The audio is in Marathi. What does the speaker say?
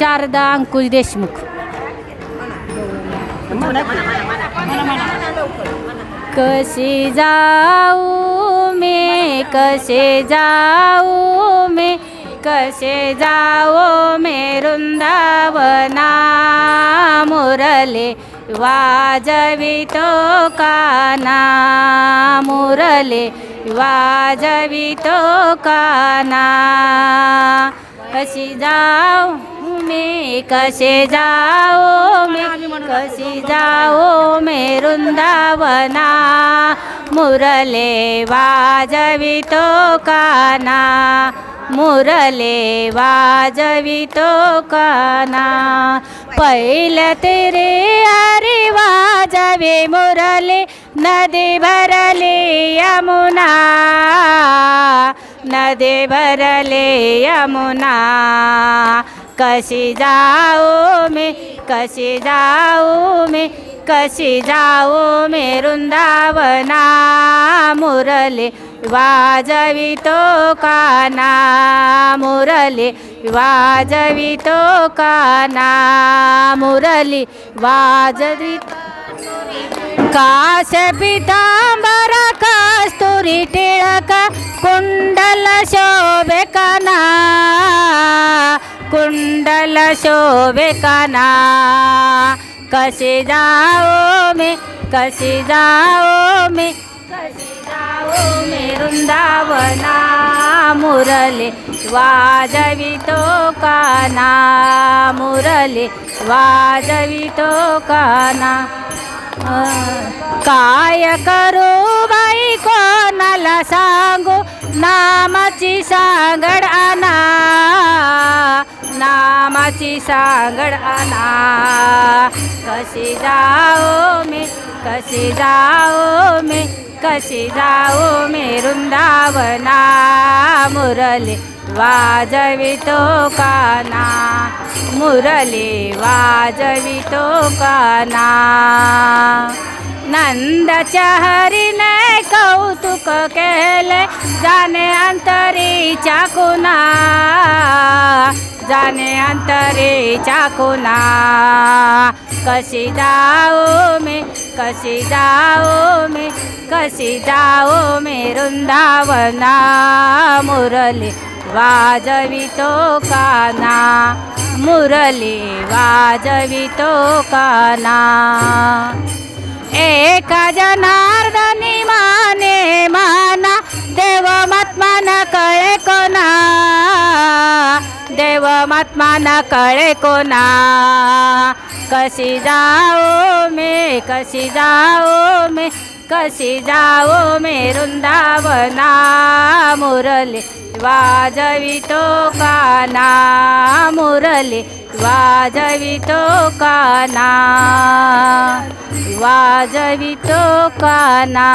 शारदा अंकुश देशमुख कशी जाऊ मी कसे जाऊ मे कसे जाओ मे वृंदावना मुरले वाजवितो काना मुरले वाजवितो काना कशी जाऊ मी कसे जाओ मी कशी जाओ मे वृंदावना मुरले वाजवितो काना मुरले वाजवितो काना. पहिलं तेरे अरे वाजवे मुरले नदी भरले यमुना नदी भरले यमुना. कशी जाऊ मी? कशी जाऊ मी? कशी जाऊ मे? वृंदावना मुरली वाजवितो काना मुरली वाजवितो काना मुरली वाजवित काश पितांबर कुंडल शोभे काना. कशी जाओ मी कशी जाओ मी कशी जाओ मी वृंदावना. मुरले वाजवितो काना मुरले वाजवितो काना. काय करू बाई कोणाला सांगू? नामाची सांगड कशी सांगड आणा कशी जाओ मी? कशी जाओ मी? कशी जाओ मी वृंदावना? मुरली वाजवितो काना मुरली वाजवितो काना नंदच्या हरीने कौतुक केले जाणे अंतरीच्या कुणा. जाणे अंतरे चाकुना कशी जाओ मी? कशी जाओ मी? कशी जाओ मी वृंदावना? मुरली वाजवितो काना? मुरली वाजवितो काना? एका जनार्दनी देव न कळे कोणा? कशी जाओ मी कशी जाओ मी कशी जाओ मी वृंदावना? मुरली वाजवितो काना मुरली वाजवितो काना वाजवितो काना।